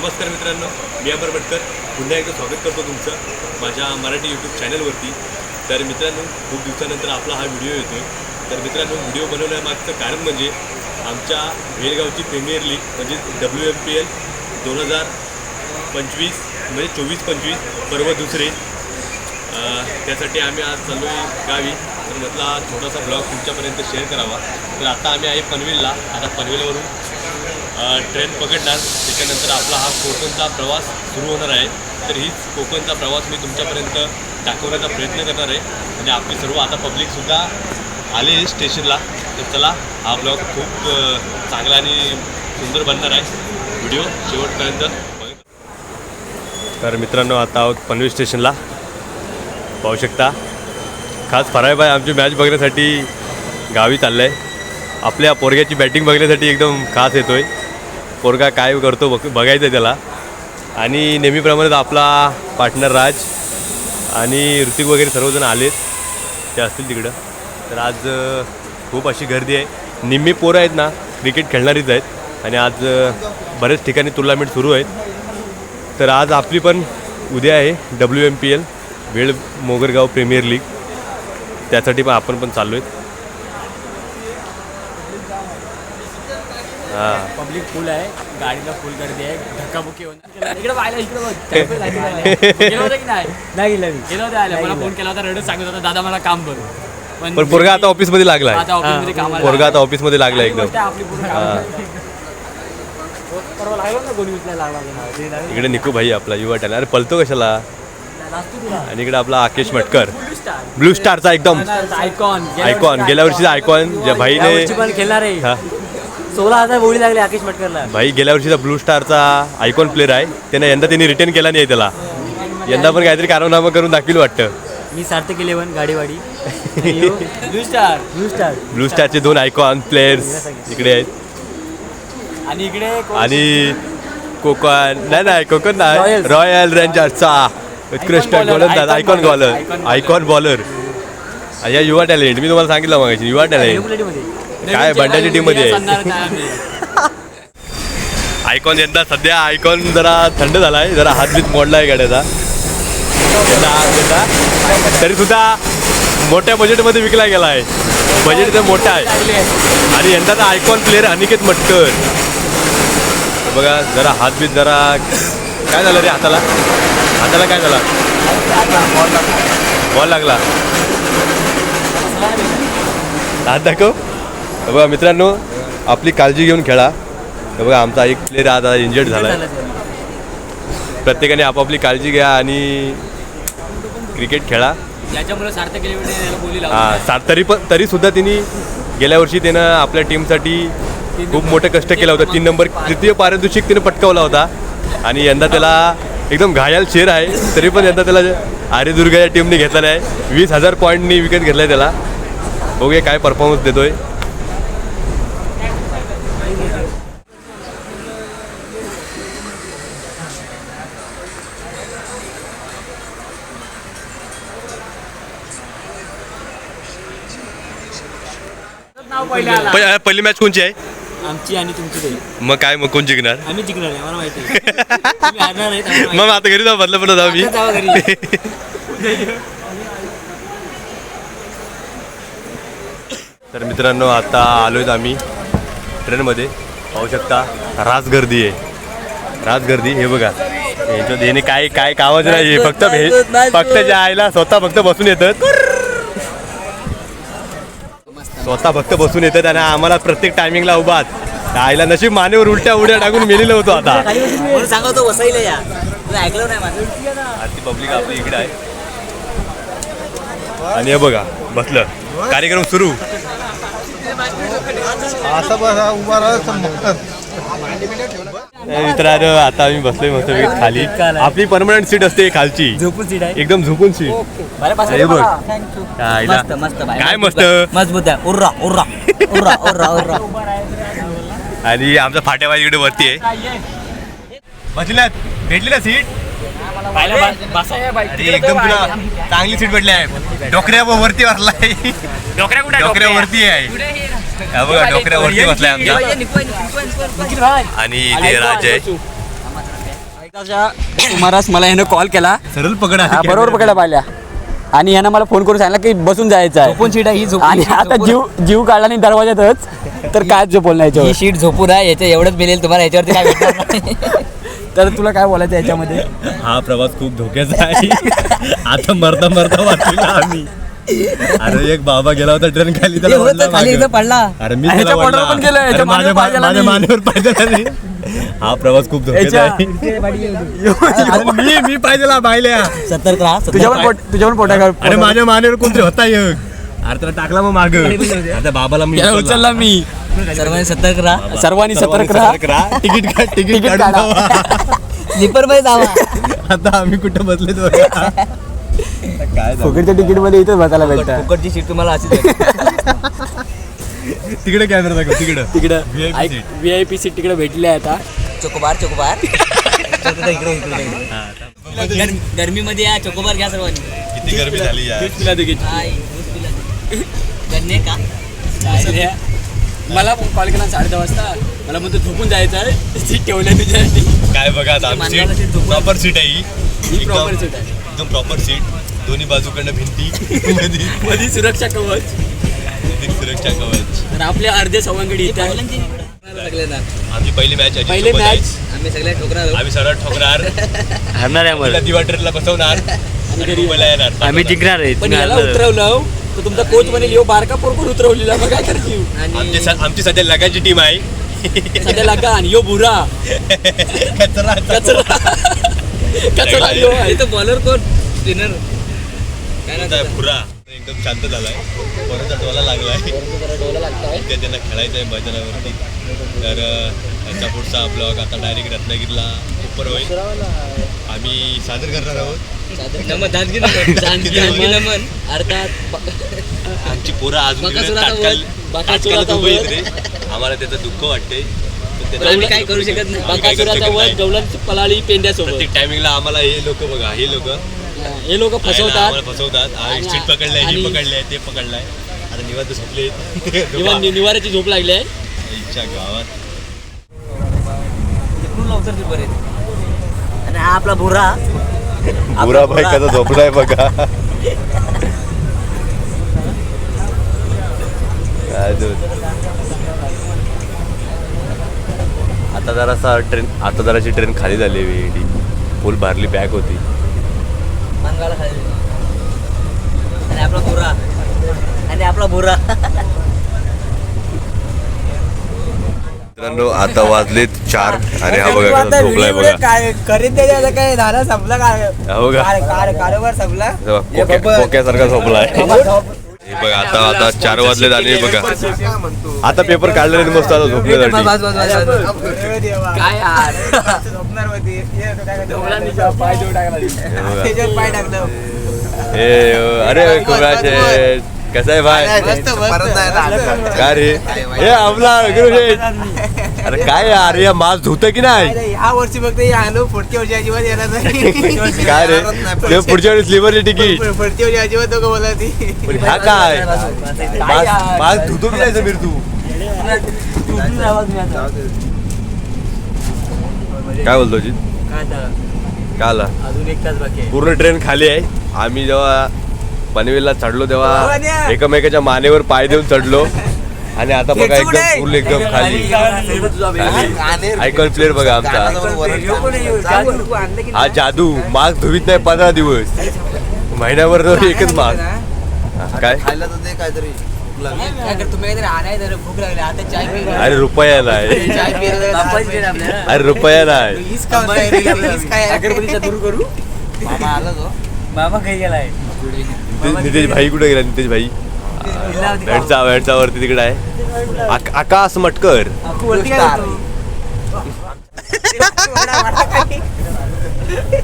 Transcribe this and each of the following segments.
नमस्कार मित्रांनो मी अमर भटकर. पुन्हा एकदा स्वागत करतो तुमचं माझ्या मराठी यूट्यूब चॅनलवरती तर मित्रांनो खूप दिवसानंतर आपला हा व्हिडिओ येतो आहे तर मित्रांनो व्हिडिओ बनवण्यामागचं कारण म्हणजे आमच्या बेळगावची प्रीमियर लीग म्हणजे डब्ल्यू एम पी एल दोन हजार पंचवीस म्हणजे चोवीस पंचवीस पर्व दुसरे. त्यासाठी आम्ही आज चाललो आहे गावी. तर म्हटलं थोडासा छोटासा ब्लॉग तुमच्यापर्यंत शेअर करावा. तर आता आम्ही आहे पनवेलला. आता पनवेलवरून ट्रेन पकडणार. त्याच्यानंतर आपला हा कोकणचा प्रवास सुरू होणार आहे. तर हीच कोकणचा प्रवास मी तुमच्यापर्यंत दाखवण्याचा प्रयत्न करणार आहे. आणि आपली सर्व आता पब्लिकसुद्धा आले स्टेशनला. तर चला हा ब्लॉग खूप चांगला आणि सुंदर बनणार आहे. व्हिडिओ शेवटपर्यंत तर मित्रांनो आता आहोत पनवेल स्टेशनला. पाहू शकता. खास फरायबाई आमची मॅच बघण्यासाठी गावी चाललं आहे आपल्या पोरग्याची बॅटिंग बघण्यासाठी एकदम खास येतो आहे पोरगा काय करतो बघ बघायचं आहे त्याला. आणि नेहमीप्रमाणेच आपला पार्टनर राज आणि ऋतिक वगैरे सर्वजण आलेत. ते असतील तिकडं. तर आज खूप अशी गर्दी आहे. निम्मी पोरं आहेत ना क्रिकेट खेळणारीच आहेत. आणि आज बऱ्याच बरेच ठिकाणी टुर्नामेंट सुरू आहेत. तर आज आपली पण उद्या आहे डब्ल्यू एम पी एल वेळ मोगरगाव प्रीमियर लीग त्यासाठी पण आपण पण चाललो आहेत पब्लिक फुल आहे गाडीला फुल गर्दी आहे धक्काबुक्की इकडे पाहिलं इकडे बघ नाही? नाही गेला मी. गेलं होतं आलं मला फोन केला होता रडत सांगत होता दादा मला काम कर पण पोरगा आता ऑफिसमध्ये लागला आता ऑफिसमध्ये कामाला पोरगा आता लागला एकदम. कामाला. परवा लागला लागला नाही. इकडे निकू भाई आपला युवा टॅलेंट अरे पलतो कशाला. आणि इकडे आपला आकेश मटकर. ब्लू स्टारचा एकदम. आयकॉन आयकॉन गेल्या वर्षीचा आयकॉन ज्या या भाईने खेळणार आहे. हा. सोळा हजार बोली लागले आकेश मटकरला. भाई गेल्या वर्षीचा ब्लू स्टारचा आयकॉन प्लेअर आहे. त्याने यंदा त्यांनी रिटर्न केला नाही त्याला. यंदा पण काहीतरी कारनामा करून दाखवील वाटतं. मी Sarthak eleven गाडीवाडी. Blue star blue star blue स्टारचे दोन आयकॉन प्लेयर्स इकडे आहेत. आणि इकडे? आणि कोकण नाही नाही कोकण नाही. रॉयल रेंजर्सचा उत्कृष्ट गोलंदाज आयकॉन बॉलर. आयकॉन बॉलर या युवा टॅलेंट मी तुम्हाला सांगितलं मगाशी युवा टॅलेंटमध्ये. काय बंडाची team मध्ये आहे. आयकॉन यंदा सध्या आयकॉन जरा थंड झालाय जरा हातबीत मोडलाय गाड्याचा. यंदा यंदा. तरी सुद्धा मोठ्या बजेटमध्ये विकला गेला आहे बजेट तर मोठा आहे. आहे. आणि यंदाचा आयकॉन प्लेअर अनिकेत मटकर. बघा जरा हातबीत जरा काय झालं रे हाताला? हाताला काय झाला? बॉल लागला. हात दाखव. तर बघा मित्रांनो आपली काळजी घेऊन खेळा. तर बघा आमचा एक प्लेअर आता इंजर्ड झाला आहे प्रत्येकाने आपापली काळजी घ्या आणि क्रिकेट खेळा. हा लावली. सा तरी पण तरी सुद्धा तिने गेल्या वर्षी त्यानं आपल्या टीमसाठी खूप मोठं कष्ट केलं होतं. तीन नंबर तृतीय पारितोषिक तिने पटकावला होता. आणि यंदा त्याला एकदम घायाल शेर आहे. तरी पण यंदा त्याला आर्यदुर्गा या टीमने घेतलेला आहे. वीस हजार पॉईंटनी विकत घेतला आहे त्याला. बघूया काय परफॉर्मन्स देतोय. पहिलं मॅच कोणची आहे? आमची आणि तुमची मग काय मग कोण जिंकणार? आम्ही जिंकणार आहे मला माहिती आहे. तुम्ही हारणार आहेत, आम्हाला मग आता घरी जाऊ बदला पण जाऊ मी आता जावा घरी. तर मित्रांनो आता आलोय आम्ही ट्रेनमध्ये. पाहू शकता रास गर्दी आहे. रास गर्दी हे बघा. यांच्यात याने काय काय कामच नाही फक्त भे फक्त ज्या आईला स्वतः फक्त बसून येतात. स्वतः फक्त बसून येतात आणि आम्हाला प्रत्येक टायमिंगला उभात त्या आईला नशीब मानेवर उलट्या उड्या टाकून मेलेलं होतो आता. म्हणून सांगतो बसायला या. ऐकलं नाही माझं? पब्लिक आपली इकडे आहे. आणि हे बघा बसलं. कार्यक्रम सुरू. असं बसा उभा राहा मित्रांनो आता आम्ही बसलोय मस्त खाली. आपली परमनंट सीट असते खालची. झोपून सीट आहे. एकदम झोपून सीट हे बघ. काय मजबूत मस्त? मजबूत आहे. उर्रा उर्रा उर्रा उर्रा उर्रा. आणि आमचा फाट्याबाई इकडे वरती आहे. बसली भेटली ना सीट एकदम तुला चांगली सीट भेटली आहे. डोकऱ्या वरती बसलाय डोकऱ्या कुठे डोकऱ्या वरती आहे? हा बघा बसलाय आमच्या आणि ते राज आहे. सुमारास मला ह्यानं कॉल केला. सरळ पकडा. हा, बरोबर पकडला पाहिल्या. आणि ह्यानं मला फोन करून सांगितलं की बसून जायचं आहे झोपून सीट आहे ही झोपून आणि आता झोपून- जीव जीव काढला नाही दरवाजातच तर काय जो बोलणार ही याच्यावर? शीट झोपून आहे याच्या एवढंच मिळेल तुम्हाला याच्यावरती काय भेटणार नाही. तर तुला काय बोलायचं याच्यामध्ये? हा प्रवास खूप धोक्याचा आहे. आता मरता मरता वाचलेला आम्ही. अरे एक बाबा गेला होता ट्रेन खाली ते त्याला खाली मागं. पडला. अरे मी त्याला गेलं, ह्याच्या अरे माझ्या मानेवर पाय माझ्या गेला मानेवर पाहिजे नाही. हा प्रवास खूप धोक्याचा आहे. अरे मी मी पाहिजे बायल्या. सतर्क राहा सतर्क तुझ्या पण पोट तुझ्या पण पोटा अरे माझ्या मानेवर कोणतरी होता एक. अरे त्याला टाकला मग माग. आता बाबाला मी उचलला. मी. राहा सर्वांनी सतर्क राहा. सर्वांनी सतर्क राहा. तिकीट काढ तिकीट काढून काढा. जावा. जावा आता आम्ही कुठं बसले काय? फुकटच्या तिकीटमध्ये इथेच बसायला भेटतं. फुकटची सीट तुम्हाला अशीच भेटेल. तिकडे कॅमेरा दाखव तिकडं. तिकडं. व्ही आय पी सीट तिकडे भेटली आहे आता. Chocobar Chocobar. इकडे इकडे इकडे. गर्मी- गर्मीमध्ये या चोकोबार घ्या सर्वांनी. किती गरमी झाली पिला. गन्ने का? मला कॉल केला साडे दहा वाजता. मला म्हणतो झोपून जायचं आहे. सीट ठेवल्या तुझ्यासाठी. काय बघा आता आमची सीट. प्रॉपर सीट आहे ही. ही proper seat आहे. एकदम प्रॉपर सीट दोन्ही बाजूकडनं भिंती. मध्ये मध्ये सुरक्षा कवच. सुरक्षा कवच. तर आपल्या अर्धे सवंगडी इथे. सगळ्यांना आमची पहिली मॅच आहे पहिले मॅच आम्ही सगळ्या ठोकरा आम्ही सरळ ठोकणार. हरणार आहे तिला दिवा ट्रेनला बसवणार आणि घरी मुंबईला येणार. आम्ही जिंकणार आहे. पण तुम्ही याला हरणार. उतरवलं. तर तुमचा कोच म्हणेल यो बारका पोरपूर उतरवलेला? मग काय करशील? आमची आणि स- आमची सध्या लगायची टीम आहे. सध्या लागा आणि यो बुरा. कचरा. कचरा. इथं बॉलर कोण? स्पिनर काय पुरा. एकदम शांत झालाय. कोणाचा डोला लागलाय. ते त्यांना खेळायचं आहे मैदानावरती. तर त्यांचा पुढचा ब्लॉग आता डायरेक्ट रत्नागिरीला उपर होईल. आम्ही सादर करणार आहोत. अर्थात आमची पोरं अजून आम्हाला त्याचं दुःख वाटते आम्ही काय करू शकत नाही. आम्ही काय करू बकासुराचा नाही. गवलन पलाळी पेंड्यासोबत. प्रत्येक टायमिंगला आम्हाला हे लोक बघा हे लोक. हे लोक फसवतात. आम्हाला फसवतात. हा, आणि- पकडलंय ही आणि- पकडलंय ते पकडलंय. आता निवांत झोपले. निवा- निवाऱ्याची झोप लागली आहे. इच्छा गावात. आणि हा आपला भुरा. बुरा भाई कसा झोपलाय बघा. काय. आता जरासा ट्रेन आता जराची ट्रेन खाली झाली वेडी फुल भरली पॅक होती. अंगाला खाली. आणि आपला भुरा आणि आपला भुरा मित्रांनो आता वाजलेत चार आणि हा बघा कसा झोपलाय बघा. काय करीत काय झालं संपलं काय हा बघा. कारोबार संपला? बघा, खोक्या- खोक्यासारखा झोपलाय. हे बघा आता आता चार आणि हे बघा. आता पेपर काढले मस्त आता झोपण्यासाठी काय यार. पाय टाकलं अरे कुबराचे कसं आहे भाई? काय रे? हे आपला अरे काय यार या मास धुत की नाही? ह्या वर्षी फक्त आलो पुढच्या वर्षी अजिबात येणार नाही. काय रे? ते पुढच्या वेळी स्लीवरची तिकीट पुढच्या वर्षी अजिबात नको बोला ती. ह्या काय? मास मास धुतो की नाही समीर तू? काय बोलतो जी काय आला? अजून एक तास बाकी आहे. पूर्ण ट्रेन खाली आहे. आम्ही जेव्हा पनवेलला चढलो तेव्हा एकमेकाच्या मानेवर पाय देऊन चढलो. आणि आता बघा एकदम फुल एकदम खाली. आयकॉन प्लेअर बघा आमचा. हा जादू. मास्क धुवीत नाही पंधरा दिवस. महिन्याभर तो एकच मास्क काय? काय कर तुम्ही काहीतरी आणायचं भूक लागली. आता चाय पी अरे रुपया नाही चाय पी अरे रुपया नाही मामा काही गेलाय. नितेश नितेश भाई कुठे गेला? नितेश भाई. भेटचा भेटचा वरती तिकडे आहे. आक- आकाश मटकर?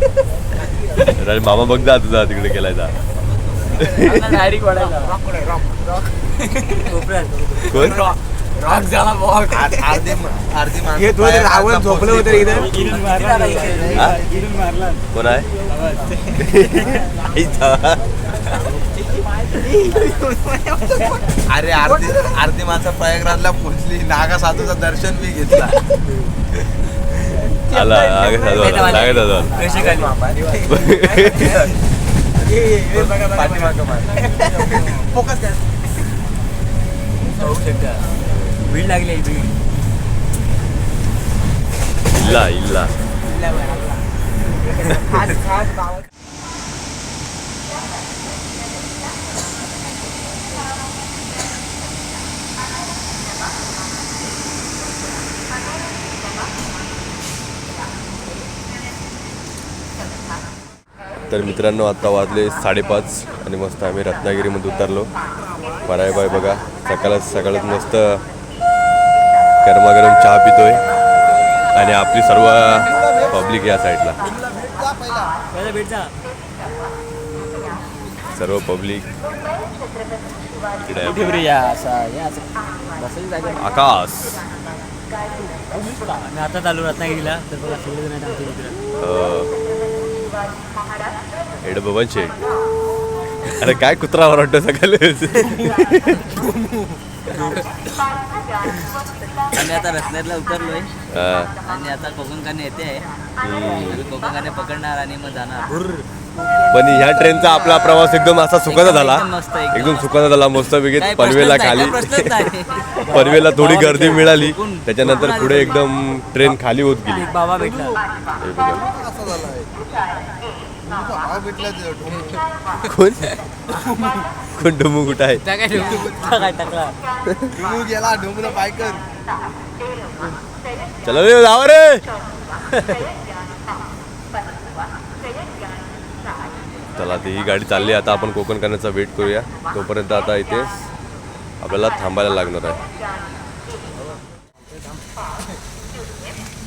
अरे मामा बघ जा तुझा तिकडे गेलाय जा. डायरेक्ट कोण? रॉक झाला बॉक हे दोन रावण झोपलं होतं इथं. हा? कोण आहे. अरे आरती आरती माणसं प्रयागराजला पोहोचली. नागा साधूचं दर्शन मी घेतला. आला. कसे खाली फोकस कर. होऊ शकता. भीड लागली आहे, भीड इल्ला इल्ला. खास खास गावात तर मित्रांनो आता वाजले साडेपाच आणि मस्त आम्ही रत्नागिरीमध्ये उतरलो. पराय बाय बघा सकाळच सकाळच मस्त गरमागरम चहा पितोय. आणि आपली सर्व पब्लिक या साईडला. सर्व पब्लिक. इकडे आकाश. मी आता चालू रत्नागिरीला तर बघा सगळे जण आहेत आमच्या मित्र एड बबन शेठ अरे काय कुत्रा वाटतं सकाळी आम्ही आता रत्नागिरीला उतरलोय. आणि आता कोकण काने येते आहे आम्ही कोकण काने पकडणार आणि मग जाणार पण ह्या ट्रेनचा आपला प्रवास एकदम असा सुखाचा झाला एकदम सुखाचा झाला मस्त प्रश्नच पनवेला खाली. पनवेला थोडी गर्दी. मिळाली त्याच्यानंतर पुढे? एकदम ट्रेन खाली होत गेली बाबा भेटला कोण? कोण डमू कुठं आहे? काय टाकला ढोंग गेला बायकर चला रे जावा रे. चला ती ही गाडी चालली आता आपण कोकण करण्याचा वेट करूया. तोपर्यंत आता इथे आपल्याला थांबायला लागणार आहे.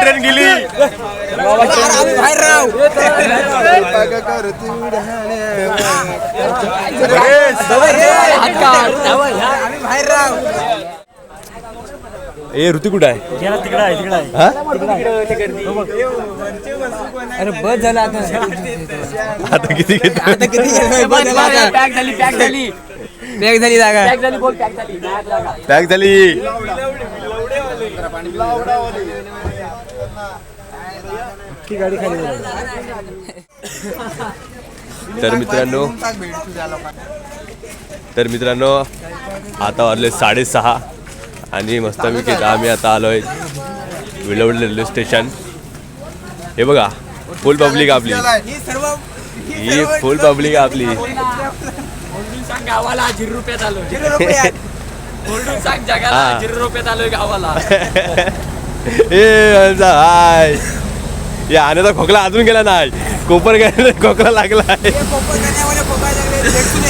ट्रेन गेली उड्या. ए ऋतू कुठं आहे गेला तिकडं आहे तिकडं आहे हा? अरे बस झालं आता आता किती घेत पॅक झाली पॅक झाली बॅग झाली जागा. पॅक झाली जागा. पॅक झाली. तर मित्रांनो. तर मित्रांनो आता वाजले साडेसहा आणि मस्तपैकी आम्ही आता आलो आहे विलवड रेल्वे स्टेशन. हे बघा फुल पब्लिक आपली. ही सर्व ही फुल पब्लिक आपली. गावाला झिरो रुपयात आलो रुपये ओरडून सांग जगाला हा. झिरो रुपयात आलोय गावाला. ए आमचा हाय. या आण्याचा खोकला अजून गेला नाही. कोपर गेला खोकला लागला आहे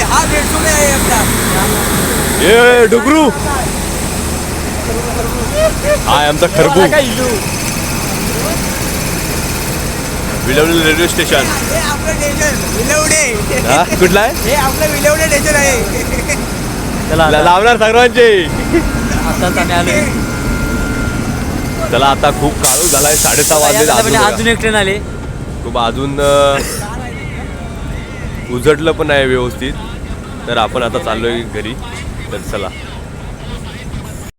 हा आहे ए डुकरू. हाय आमचा खरबू. काय इलू? Vilavli railway station. हे आपलं स्टेशन विलवडे हा? कुठला आहे? हे आपलं विलवडे स्टेशन आहे. चला ला- लावणार सर्वांचे आताच आम्ही आलोय चला आता खूप काळू झालाय साडेसहा वाजले या अजून अजून बघा. एक ट्रेन आली. खूप अजून अं, उजडलं पण आहे व्यवस्थित. तर आपण आता चाललोय घरी. तर चला.